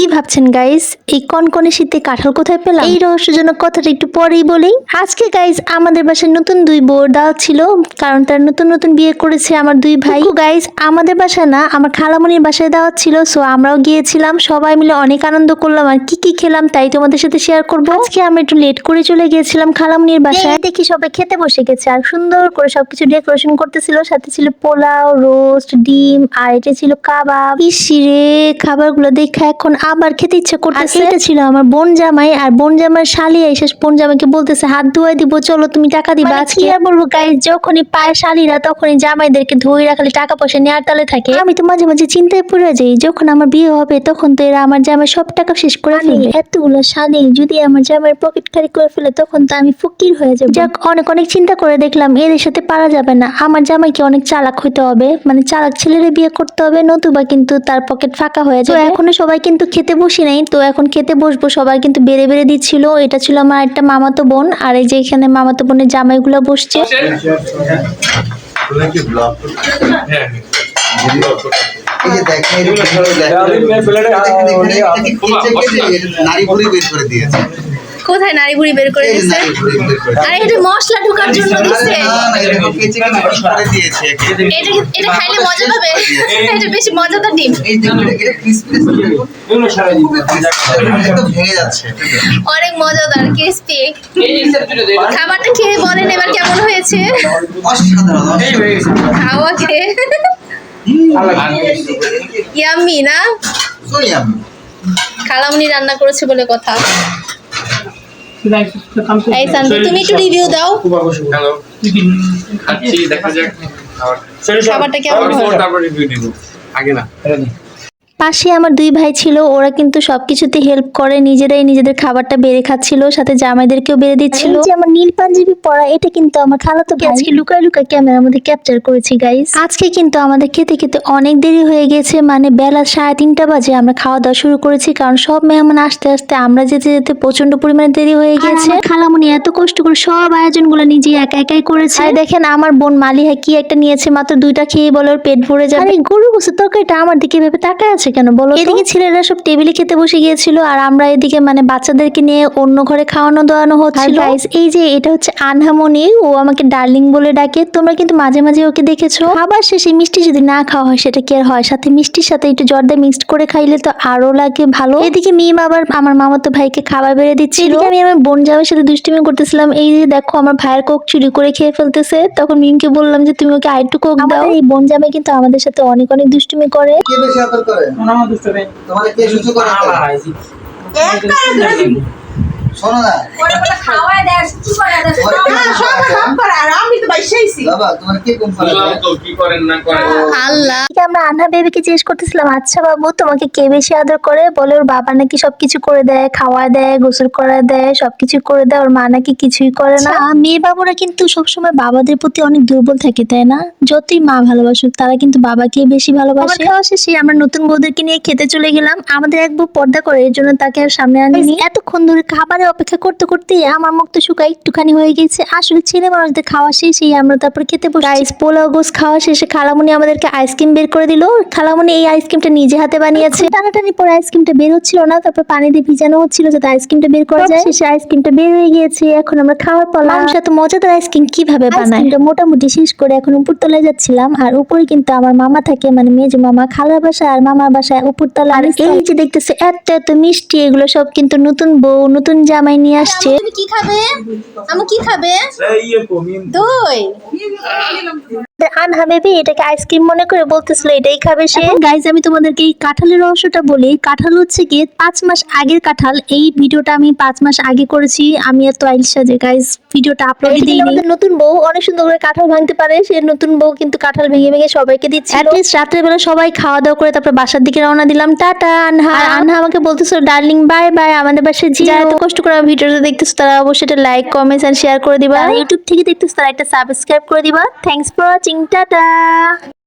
কি ভাবছেন গাইস এই কনকনে শীতে কাঁঠাল কোথায় পেলাম? এই রহস্যজনক কথাটা একটু পরেই বলি। আজকে গাইস আমাদের বাসায় নতুন দুই বউর দাওয়াত ছিল কারণ তার নতুন নতুন বিয়ে করেছে আমার দুই ভাই। গাইস আমাদের বাসায় না আমার খালামনির বাসায় দাওয়াত ছিল সো আমরাও গিয়েছিলাম সবাই মিলে অনেক আনন্দ করলাম আর কি কি খেলাম তাই তোমাদের সাথে শেয়ার করব। আজকে আমরা একটু লেট করে চলে গিয়েছিলাম খালামনির বাসায়। দেখি সবাই খেতে বসে গেছে আর সুন্দর করে সবকিছু ডেকোরেশন করতেছিল সাথে ছিল পোলাও রোস্ট ডিম আর এটা ছিল কাবাব। ইসিরে খাবারগুলো দেখে এখন আবার খেতে ইচ্ছে করতেছে এটা ছিল আমার বোন জামাই আর বোন জামাই শালি এসে বোন জামাইকে বলতেছে হাত ধুয়ে দিব চলো তুমি টাকা দিবা আজকে। আর বলব গাইস যখনই পায় শালিরা তখনই জামাইদেরকে ধুয়ে রাখলে টাকা পয়সা নেওয়ার তালে থাকে। আমি তো মাঝে মাঝে চিন্তায় পড়ে যাই যখন আমার বিয়ে হবে তখন তো এরা আমার জামাই সব টাকা শেষ করে ফেলবে। এতগুলো শালি যদি আমার জামাইয়ের পকেট খালি করে ফেলে তখন তো আমি ফকির হয়ে যাব। যাক অনেক অনেক চিন্তা করে দেখলাম এদের সাথে পারা যাবে না। আমার জামাইকে অনেক চালাক হইতে হবে মানে চালাক ছেলেরে বিয়ে করতে হবে নতুবা কিন্তু তার পকেট ফাঁকা হয়ে যাবে। তো এখনও সবাই কিন্তু খেতে বসি নাই তো এখন খেতে বসবো সবার কিন্তু বেড়ে বেড়ে দিচ্ছিল এটা ছিল আমার একটা মামাতো বোন আর এই যে এখানে মামাতো বোনের জামাইগুলো বসছে হ্যাঁ নারী করে দিয়েছে কোথায় নারী বুড়ি বের করে দিছে? করে আরে এটা মশলা ঢোকার জন্য দিছে। আরে এটা দিয়েছে। এটা এটা খাইলে মজা পাবে? এটা বেশি মজাদার ডিম। অনেক মজাদার ক্রিস্পি খাবারটা খেয়ে বলেন এবার কেমন হয়েছে। খাওয়া খেয়ে। ইয়াম্মি না? খালামুনি রান্না করেছে বলে কথা। এই শান্ত তুমি একটু রিভিউ দাও। হ্যালো খাচ্ছি দেখা যাক। খাবারটা কেমন তারপর রিভিউ দিব আগে না। পাশে আমার দুই ভাই ছিল ওরা কিন্তু সবকিছুতে হেল্প করে নিজেরাই নিজেদের খাবারটা বেড়ে খাচ্ছিল সাথে জামাইদেরকেও বেড়ে দিচ্ছিল। যে আমার নীল পাঞ্জাবি পরা এটা কিন্তু আমার খালাতো ভাই। আজকে লুকায় লুকায় ক্যামেরার মধ্যে ক্যাপচার করেছি গাইস আজকে কিন্তু আমাদের খেতে খেতে অনেক দেরি হয়ে গেছে মানে বেলা সাড়ে তিনটা বাজে আমরা খাওয়া দাওয়া শুরু করেছি কারণ সব মেহমান আসতে আসতে আমরা যেতে যেতে প্রচণ্ড পরিমাণে দেরি হয়ে গেছে। খালামুনি এত কষ্ট করে সব আয়োজনগুলো নিজে একা একাই করেছে। আর দেখেন আমার বোন মালিহা কি একটা নিয়েছে মাত্র দুইটা খেয়ে বলে পেট ভরে যাবে। গরু গোসের তরকারিটা আমার দিকে ভেবে তাকায় আছে কেন বলো এদিকে ছেলেরা সব টেবিলে খেতে বসে গিয়েছিল আর আমরা এদিকে মানে বাচ্চাদেরকে নিয়ে অন্য ঘরে খাওয়ানো দাওয়ানো হচ্ছিল। এই যে এটা হচ্ছে আনহামনি ও আমাকে ডার্লিং বলে ডাকে। তোমরা কিন্তু মাঝে মাঝে ওকে দেখেছ। খাবার শেষে মিষ্টি যদি না খাওয়া হয় সেটা কি আর হয়? সাথে মিষ্টির সাথে একটু জর্দা মিক্সড করে খাইলে তো আরও লাগে ভালো। এদিকে মিম আবার আমার মামাতো ভাইকে খাবার বেড়ে দিচ্ছিল। এদিকে আমি আমার বোন জামের সাথে দুষ্টুমি করতেছিলাম। এই যে দেখো আমার ভাইয়ের কোক চুরি করে খেয়ে ফেলতেছে। তখন মিমকে বললাম যে তুমি ওকে আরেকটু কোক দাও। এই বোন জামে কিন্তু আমাদের সাথে অনেক অনেক দুষ্টুমি করে? কে বেশি আদর করে তোমাদের কে সহ্য করে শোনো না। বাবা তোমার কে কম তো কি করেন না করেন? আল্লাহ। আমরা আন্না বেবিকে জিজ্ঞেস করতেছিলাম আচ্ছা বাবু তোমাকে কে বেশি আদর করে? বলে ওর বাবা নাকি সবকিছু করে দেয় খাওয়া দেয় গোসল করা দেয় সবকিছু করে দেয় ওর মা নাকি কিছুই করে না। মেয়ে বাবুরা কিন্তু সবসময় বাবাদের প্রতি অনেক দুর্বল থাকে তাই না? যতই মা ভালোবাসুক তারা কিন্তু বাবাকে বেশি ভালোবাসে। খাওয়া শেষে আমরা নতুন বউদেরকে নিয়ে খেতে চলে গেলাম। আমাদের এক বউ পর্দা করে এর জন্য তাকে আর সামনে আনিনি। এতক্ষণ ধরে খাবারের অপেক্ষা করতে করতে আমার মুখ তো শুকা একটুখানি হয়ে গেছে। আসলে ছেলে মানুষদের খাওয়া শেষেই আমরা তারপর খেতে বসে গাইস পোলাও গোস খাওয়া শেষে খালামুনি আমাদেরকে আইসক্রিম বের করে দিল। খালামুনি এই আইসক্রিমটা নিজে হাতে বানিয়েছে। টানাটানি পরে আইসক্রিমটা বের হচ্ছিল না তারপর পানি দিয়ে ভিজানো হচ্ছিল যাতে আইসক্রিমটা বের করা যায়। শেষে আইসক্রিমটা বের হয়ে গিয়েছে এখন আমরা খাওয়ার পালা। মানুষ এত মজাদার আইসক্রিম কীভাবে বানায়? মোটামুটি শেষ করে এখন উপর তলায় যাচ্ছিলাম আর উপরে কিন্তু আমার মামা থাকে মানে মেজো মামা খালার বাসা আর মামার বাসায় উপর তলা আর এই যে দেখতেছে এত এত মিষ্টি এগুলো সব কিন্তু নতুন বউ নতুন জামাই নিয়ে আসছে। তুমি কি খাবে? আমি কি খাবে? দই। Ay. আনহা বেবি এটাকে আইসক্রিম মনে করে বলতেছিল এটাই খাবে সে। গাইজ আমি তোমাদেরকে এই কাঁঠালের রহস্যটা বলি। কাঁঠাল হচ্ছে গিয়ে পাঁচ মাস আগের কাঁঠাল। এই ভিডিওটা আমি পাঁচ মাস আগে করেছি। আমি এত আইল সাজে গাইজ ভিডিওটা আপলোড দিইনি। নতুন বউ অনেক সুন্দর করে কাঁঠাল ভাঙতে পারে। সে নতুন বউ কিন্তু কাঁঠাল ভেঙে ভেঙে সবাইকে দিচ্ছে অ্যাটলিস্ট রাত্রের বেলা সবাই খাওয়া দাওয়া করে তারপর বাসার দিকে রওনা দিলাম। টাটা আনহা। আর আনহা আমাকে বলতেছো ডার্লিং বাই বাই আমাদের বাসায় যারা এত কষ্ট করে ভিডিওটা দেখতেছো তারা অবশ্যই এটা লাইক কমেন্টস এন্ড শেয়ার করে দিবা। ইউটিউব থেকে দেখতেছো তারা একটা সাবস্ক্রাইব করে দিবা। Thanks for watching tata